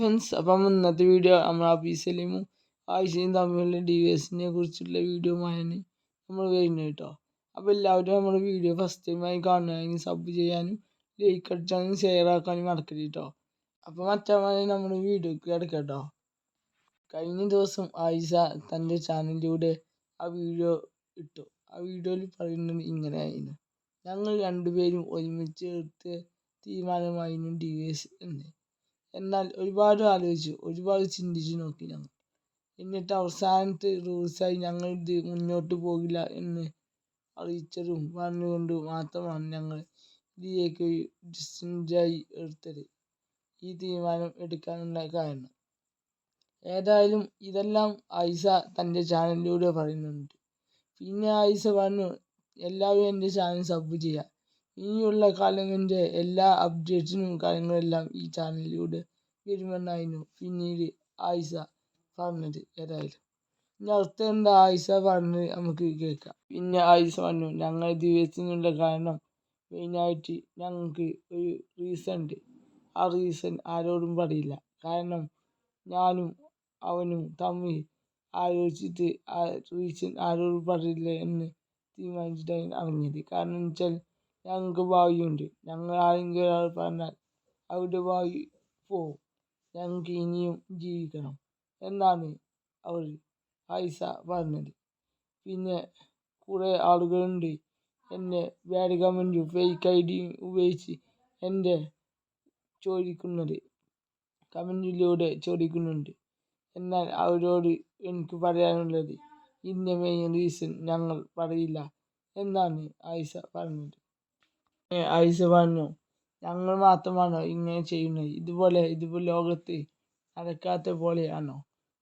Friends അപ്പം ഇന്നത്തെ video നമ്മൾ അബി സലീമും ആയിഷയും തമ്മിലുള്ള ഡിവേഴ്സിനെ കുറിച്ചുള്ള വീഡിയോ മായാണ് നമ്മൾ വരുന്നത് കേട്ടോ അപ്പോൾ എല്ലാവരും നമ്മുടെ വീഡിയോ ഫസ്റ്റ് ടൈമായി കാണുകയാണെങ്കിൽ സബ് ചെയ്യാനും ലൈക്ക് അടിച്ചാലും ഷെയർ ആക്കാനും മറക്കരുത് കേട്ടോ അപ്പോൾ മറ്റേ നമ്മുടെ വീഡിയോക്ക് കിടക്കാം കേട്ടോ കഴിഞ്ഞ ദിവസം ആയിഷ തന്റെ ചാനലിലൂടെ ആ വീഡിയോ ഇട്ടു. ആ വീഡിയോയിൽ പറയുന്നത് ഇങ്ങനെയായിരുന്നു. ഞങ്ങൾ രണ്ടുപേരും ഒരുമിച്ച് എടുത്ത് തീരുമാനമായിരുന്നു ഡിവേഴ്സ് എന്ന്. എന്നാൽ ഒരുപാട് ആലോചിച്ചു. ഒരുപാട് ചിന്തിച്ചു നോക്കി ഞങ്ങൾ. എന്നിട്ട് അവസാനത്തെ റൂൾസായി ഞങ്ങൾ ഇത് മുന്നോട്ട് പോകില്ല എന്ന് അറിയിച്ചതും പറഞ്ഞുകൊണ്ട് മാത്രമാണ് ഞങ്ങൾ ഇതിലേക്ക് ഡിസിഷനായി എടുത്തത്. ഈ തീരുമാനം എടുക്കാനുള്ള കാരണം. ഏതായാലും ഇതെല്ലാം ആയിഷ തന്റെ ചാനലിലൂടെ പറയുന്നുണ്ട്. പിന്നെ ആയിഷ പറഞ്ഞു എല്ലാവരും എന്റെ ചാനൽ സബ് ചെയ്യുക ഇനിയുള്ള കാലങ്ങളിന്റെ എല്ലാ അപ്ഡേറ്റ്സിനും കാര്യങ്ങളെല്ലാം ഈ ചാനലിലൂടെ വരുമെന്നായിരുന്നു പിന്നീട് ആയിഷ പറഞ്ഞത് ഏതായാലും. ഇനി അടുത്ത എന്താ ആയിഷ പറഞ്ഞത് നമുക്ക് കേൾക്കാം. പിന്നെ ആയിഷ പറഞ്ഞു ഞങ്ങൾ ദിവസത്തിനുള്ള കാരണം മെയിനായിട്ട് ഞങ്ങൾക്ക് ഒരു റീസൺ ഉണ്ട്. ആ റീസൺ ആരോടും പറയില്ല. കാരണം ഞാനും അവനും തമ്മിൽ ആലോചിച്ചിട്ട് ആ റീസൺ ആരോടും പറയില്ല എന്ന് തീരുമാനിച്ചിട്ടാണ് അറിഞ്ഞത് കാരണം വെച്ചാൽ ഞങ്ങൾക്ക് ഭാവിയുണ്ട് ഞങ്ങൾ ആരെങ്കിലും ഒരാൾ പറഞ്ഞാൽ അവരുടെ ഭാവി പോവും. ഞങ്ങൾക്ക് ഇനിയും ജീവിക്കണം എന്നാണ് അവർ ആയിഷ പറഞ്ഞത്. പിന്നെ കുറേ ആളുകളുണ്ട് എന്നെ ബാഡ് കമന്റും ഫേക്ക് ഐ ഡി ഉപയോഗിച്ച് എന്റെ ചോദിക്കുന്നത്. കമന്റിലൂടെ ചോദിക്കുന്നുണ്ട്. എന്നാൽ അവരോട് എനിക്ക് പറയാനുള്ളത് ഇന്ന മെയിൻ റീസൺ ഞങ്ങൾ പറയില്ല എന്നാണ് ആയിഷ പറഞ്ഞത്. ആയിഷ പറഞ്ഞു ഞങ്ങൾ മാത്രമാണോ ഇങ്ങനെ ചെയ്യുന്നത്? ഇതുപോലെ ഇതുപോലെ ലോകത്ത് നടക്കാത്ത പോലെയാണോ?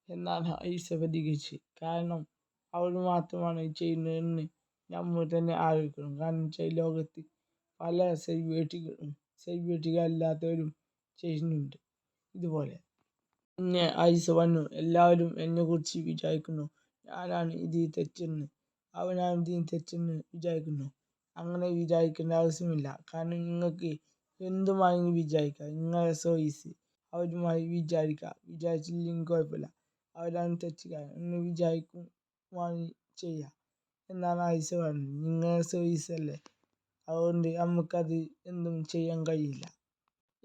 എന്നാണ് ആയിഷ പ്രതികരിച്ച് കാരണം അവർ മാത്രമാണ് ചെയ്യുന്നതെന്ന് നമ്മൾ തന്നെ ആലോചിക്കണം. കാരണം വെച്ചാൽ ലോകത്ത് പല സെലിബ്രിറ്റികളും സെലിബ്രിറ്റികൾ അല്ലാത്തവരും ചെയ്യുന്നുണ്ട്. ഇതുപോലെ. പിന്നെ ആയിഷ പറഞ്ഞു എല്ലാവരും എന്നെക്കുറിച്ച് വിചാരിക്കുന്നു. ഞാനാണ് ഇതിൽ തെറ്റെന്ന്. അവനാണ് ഇതിൽ തെറ്റെന്ന് വിചാരിക്കുന്നു. അങ്ങനെ വിചാരിക്കേണ്ട ആവശ്യമില്ല. കാരണം നിങ്ങൾക്ക് എന്തുമായി വിചാരിക്കാം നിങ്ങളെ ചോയ്സ് അവരുമായി വിചാരിക്കുക. വിചാരിച്ചില്ലെങ്കിൽ കുഴപ്പമില്ല. അവരാണ് തെറ്റുകാരൻ എന്ന് വിചാരിക്കുവാണെങ്കിൽ ചെയ്യുക. എന്നാണ് ആയിഷ പറഞ്ഞത് നിങ്ങളെ ചോയ്സ് അല്ലേ? അതുകൊണ്ട് നമുക്കത് എന്തും ചെയ്യാൻ കഴിയില്ല.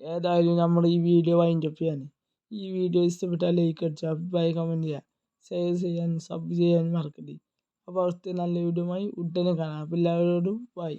ഏതായാലും നമ്മൾ ഈ വീഡിയോ വൈൻഡപ്പ് ചെയ്യാണ്. ഈ വീഡിയോ ഇഷ്ടപ്പെട്ടാൽ ലൈക്ക് അടിച്ച് അഭിപ്രായം കമന്റ് ചെയ്യുക. ഷെയർ ചെയ്യാൻ സബ് ചെയ്യാൻ മറക്കരുത്. അപ്പോൾ അടുത്ത നല്ല വീഡിയോയുമായി ഉടനെ കാണാം. അപ്പോൾ എല്ലാവരോടും ബൈ